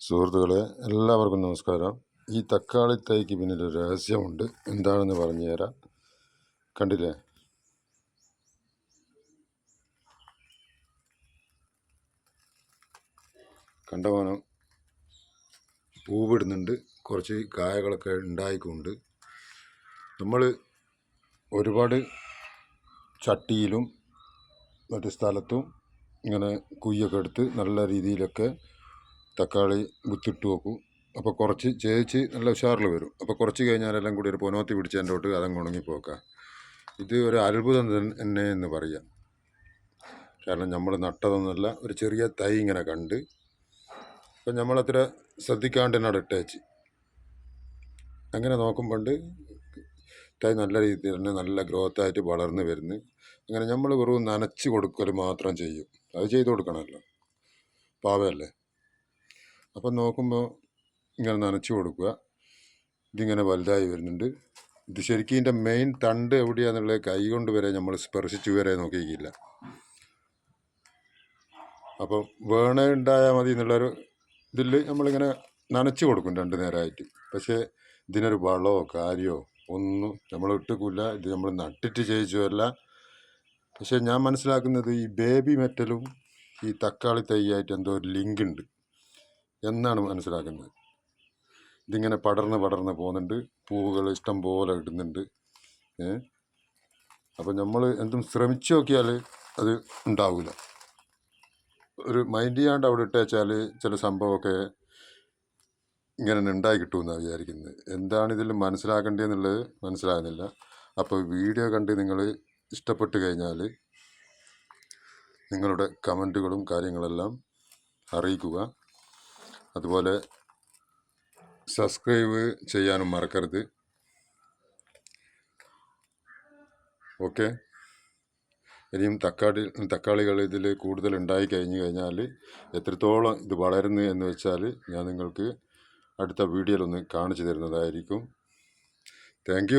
സുഹൃത്തുക്കളെ എല്ലാവർക്കും നമസ്കാരം. ഈ തക്കാളി തൈക്ക് പിന്നിൽ ഒരു രഹസ്യമുണ്ട്. എന്താണെന്ന് പറഞ്ഞു തരാം. കണ്ടില്ലേ? കണ്ടമാനം പൂവിടുന്നുണ്ട്. കുറച്ച് കായകളൊക്കെ ഉണ്ടായിക്കൊണ്ട് നമ്മൾ ഒരുപാട് ചട്ടിയിലും മറ്റു സ്ഥലത്തും ഇങ്ങനെ കുയ്യൊക്കെ എടുത്ത് നല്ല രീതിയിലൊക്കെ തക്കാളി വിത്തിട്ട് വെക്കും. അപ്പോൾ കുറച്ച് ചേച്ച് നല്ല ഉഷാറിൽ വരും. അപ്പോൾ കുറച്ച് കഴിഞ്ഞാലെല്ലാം കൂടി ഒരു പൊനോത്തി പിടിച്ചതിന്റെ തൊട്ട് അതങ്ങ് ഉണങ്ങിപ്പോക്കാം ഇത് ഒരു അത്ഭുതം തന്നെ എന്ന് പറയാം. കാരണം നമ്മൾ നട്ടതൊന്നുമല്ല ഒരു ചെറിയ തൈ ഇങ്ങനെ കണ്ട് അപ്പം നമ്മളത്ര ശ്രദ്ധിക്കാണ്ട് തന്നെ ഇട്ടേച്ച്. അങ്ങനെ നോക്കുമ്പോണ്ട് തൈ നല്ല രീതിയിൽ തന്നെ നല്ല ഗ്രോത്തായിട്ട് വളർന്ന് വരുന്നു. അങ്ങനെ നമ്മൾ വെറും നനച്ച് കൊടുക്കൽ മാത്രം ചെയ്യും. അത് ചെയ്ത് കൊടുക്കണമല്ലോ. പാവയല്ലേ അപ്പം നോക്കുമ്പോൾ ഇങ്ങനെ നനച്ചു കൊടുക്കുക. ഇതിങ്ങനെ വലുതായി വരുന്നുണ്ട്. ഇത് ശരിക്കും ഇതിന്റെ മെയിൻ തണ്ട് എവിടെയാണെന്നുള്ളത് കൈ കൊണ്ട് വരെ നമ്മൾ സ്പർശിച്ചു വരെ നോക്കിയില്ല അപ്പോൾ വേണ ഉണ്ടായാൽ മതി എന്നുള്ളൊരു ഇതിൽ നമ്മളിങ്ങനെ നനച്ചു കൊടുക്കും രണ്ട് നേരമായിട്ട് പക്ഷേ ഇതിനൊരു വളമോ കാര്യമോ ഒന്നും നമ്മൾ ഇട്ടുക്കില്ല ഇത് നമ്മൾ നട്ടിട്ട് ചെയ്യിച്ചുമല്ല പക്ഷേ ഞാൻ മനസ്സിലാക്കുന്നത് ഈ ബേബി മെറ്റലും ഈ തക്കാളി തൈയായിട്ട് എന്തോ ഒരു ലിങ്ക് ഉണ്ട്. എന്നാണ് മനസ്സിലാക്കുന്നത്. ഇതിങ്ങനെ പടർന്ന് പടർന്ന് പോകുന്നുണ്ട്. പൂവുകൾ ഇഷ്ടം പോലെ ഇടുന്നുണ്ട്. അപ്പോൾ അപ്പം നമ്മൾ എന്തും ശ്രമിച്ചു നോക്കിയാൽ അത് ഉണ്ടാവില്ല ഒരു മൈൻഡ് ചെയ്യാണ്ട് അവിടെ ഇട്ടേച്ചാൽ ചില സംഭവമൊക്കെ ഇങ്ങനെ ഉണ്ടായി കിട്ടുമെന്നാണ് വിചാരിക്കുന്നത് എന്താണ് ഇതിൽ മനസ്സിലാക്കേണ്ടതെന്നുള്ളത് മനസ്സിലാകുന്നില്ല. അപ്പോൾ വീഡിയോ കണ്ട് നിങ്ങൾ ഇഷ്ടപ്പെട്ട് കഴിഞ്ഞാൽ നിങ്ങളുടെ കമന്റുകളും കാര്യങ്ങളെല്ലാം അറിയിക്കുക. അതുപോലെ സബ്സ്ക്രൈബ് ചെയ്യാനും മറക്കരുത്. ഓക്കെ ഇനിയും തക്കാളി തക്കാളികൾ ഇതിൽ കൂടുതൽ ഉണ്ടായി കഴിഞ്ഞു കഴിഞ്ഞാൽ എത്രത്തോളം ഇത് വളരുന്നു എന്ന് വെച്ചാൽ ഞാൻ നിങ്ങൾക്ക് അടുത്ത വീഡിയോയിലൊന്ന് കാണിച്ചു തരുന്നതായിരിക്കും. താങ്ക്